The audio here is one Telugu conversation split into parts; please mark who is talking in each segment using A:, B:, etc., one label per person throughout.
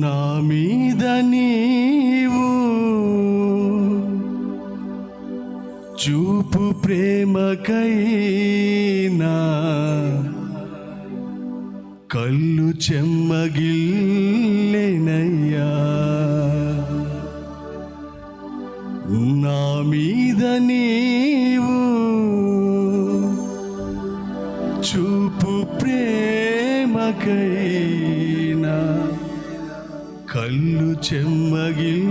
A: నా మీద నీవు చూపు ప్రేమకైనా కళ్ళు చెమ్మగిల్లెనయ్యా. నా మీద నీవు చూపు ప్రేమకైనా కళ్ళు చెమ్మగిల్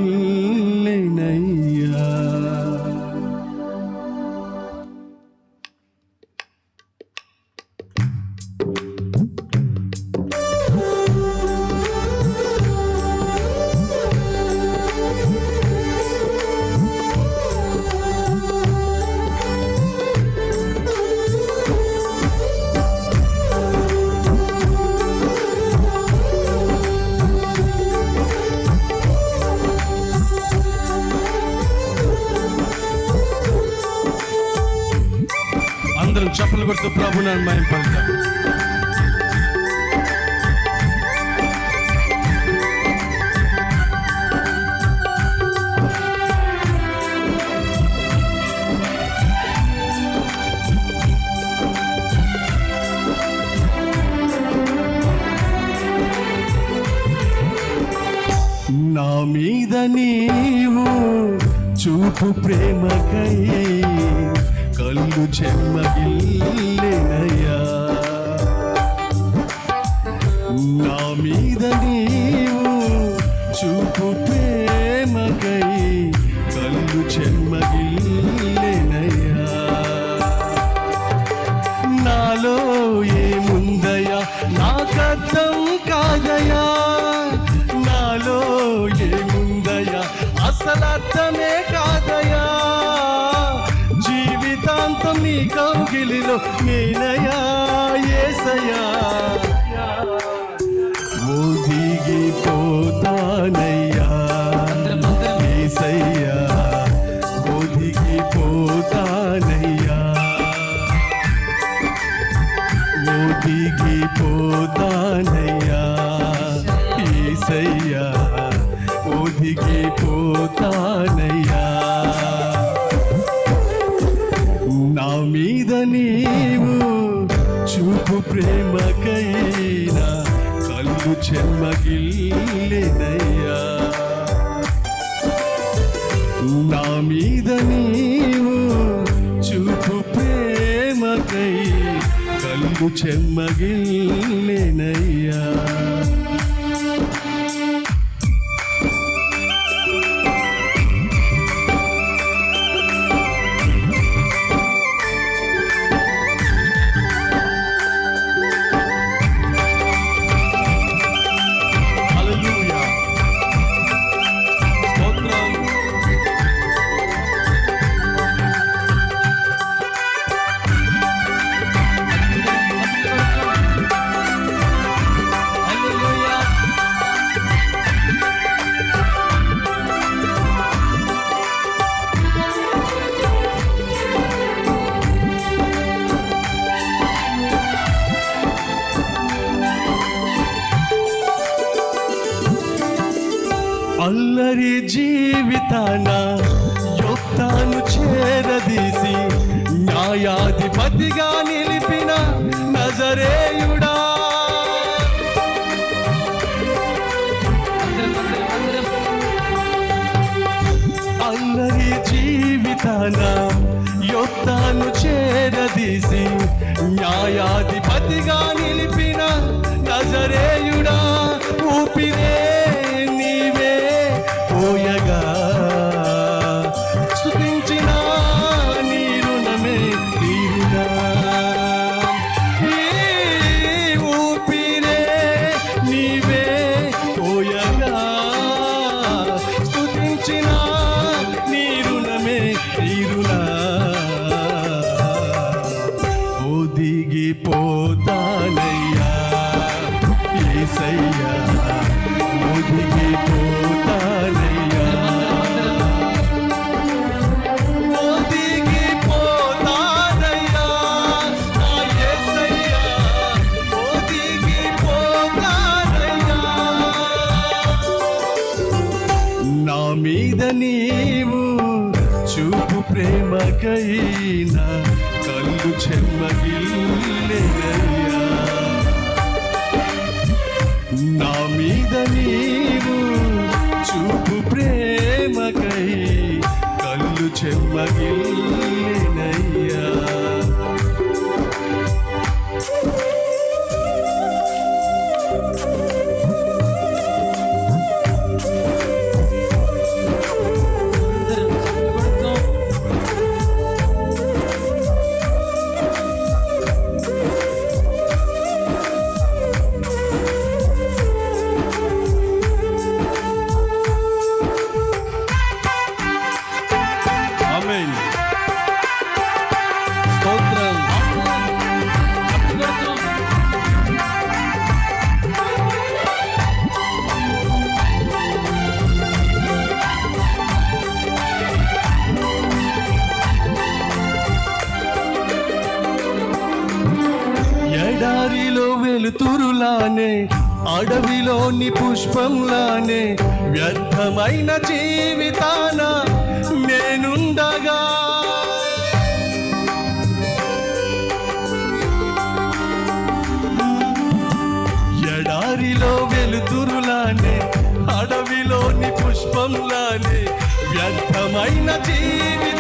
A: una alma en. కళ్ళు చెమ్మగిల్లెనయ్యా. నా మీద నీవు చూపు ప్రేమకై కళ్ళు చెమ్మగిల్లెనయ్యా. నాలో ఏముందయా నాకర్థం కాదయా నాలో ఏముందయా అసలు కౌగిలిలో నేనయా ఏసయా ఒదిగిపోతానయ్యా ఏసయ్యా ఒదిగిపోతానయ్యా ఒదిగిపోతానయ్యా ఏసయ్యా చెమ్మగిల్లెనయ్యా అల్లరి జీవితాన యొక్తాను చేరదీసి న్యాయాధిపతిగా నిలిపిన నజరేయుడా. అందరి జీవితాన యొక్తాను చేరదీసి న్యాయాధిపతిగా నిలిపిన నజరేయుడా. ఊపిరే కలకైనా కళ్ళు చెమ్మగిల్లెనయ్యా. నా మీద నీవు చూపు ప్రేమకై కళ్ళు
B: చెమ్మగిల్లే
A: దారిలో వెలుతురులానే అడవిలోని పుష్పంలానే వ్యర్థమైన జీవితాన నేనుండగా. ఎడారిలో వెలుతురులానే అడవిలోని పుష్పంలానే వ్యర్థమైన జీవి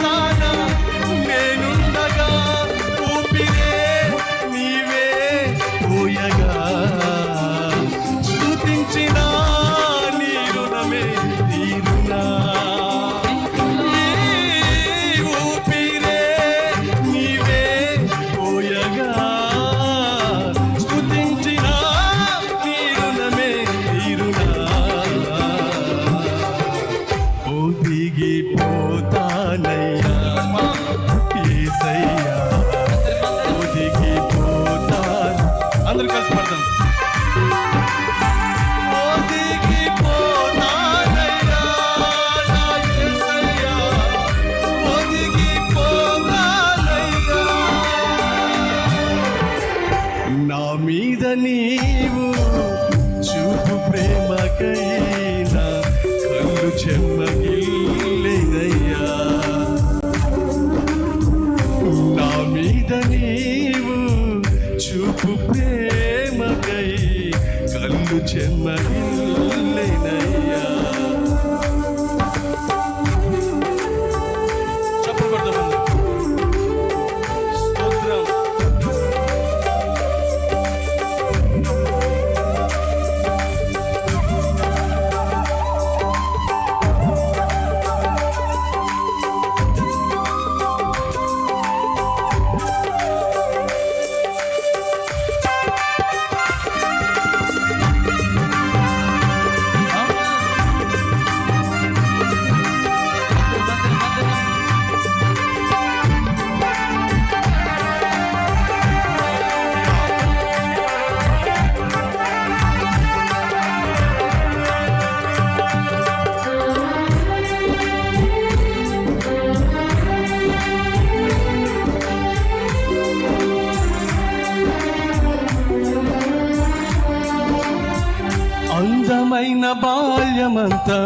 A: లోకమంతా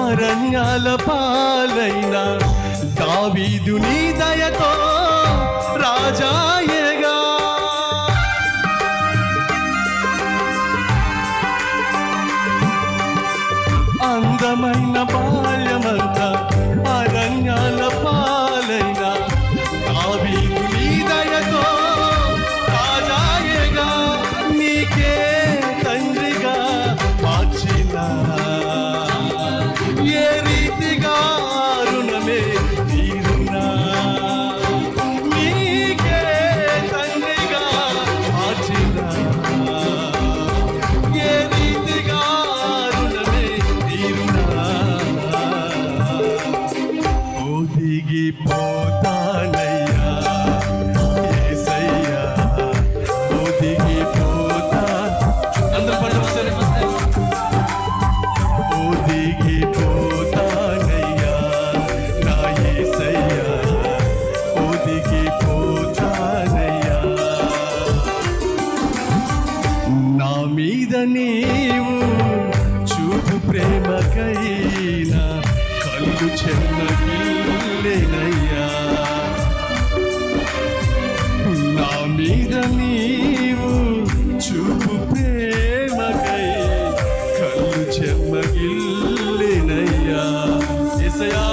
A: అరణ్యాల పాలైన దావీదు నీ దయతో రాజాయగా. అందమైన బాల్యమంతా దిగ్మగిల్లినయ్యా ఎసయా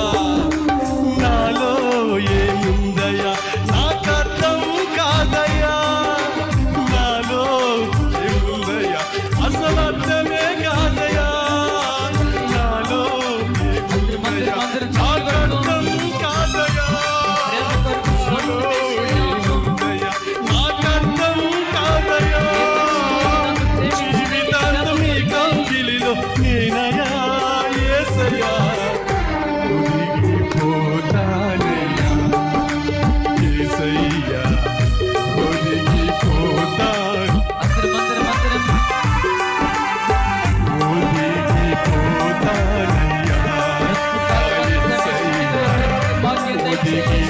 A: African.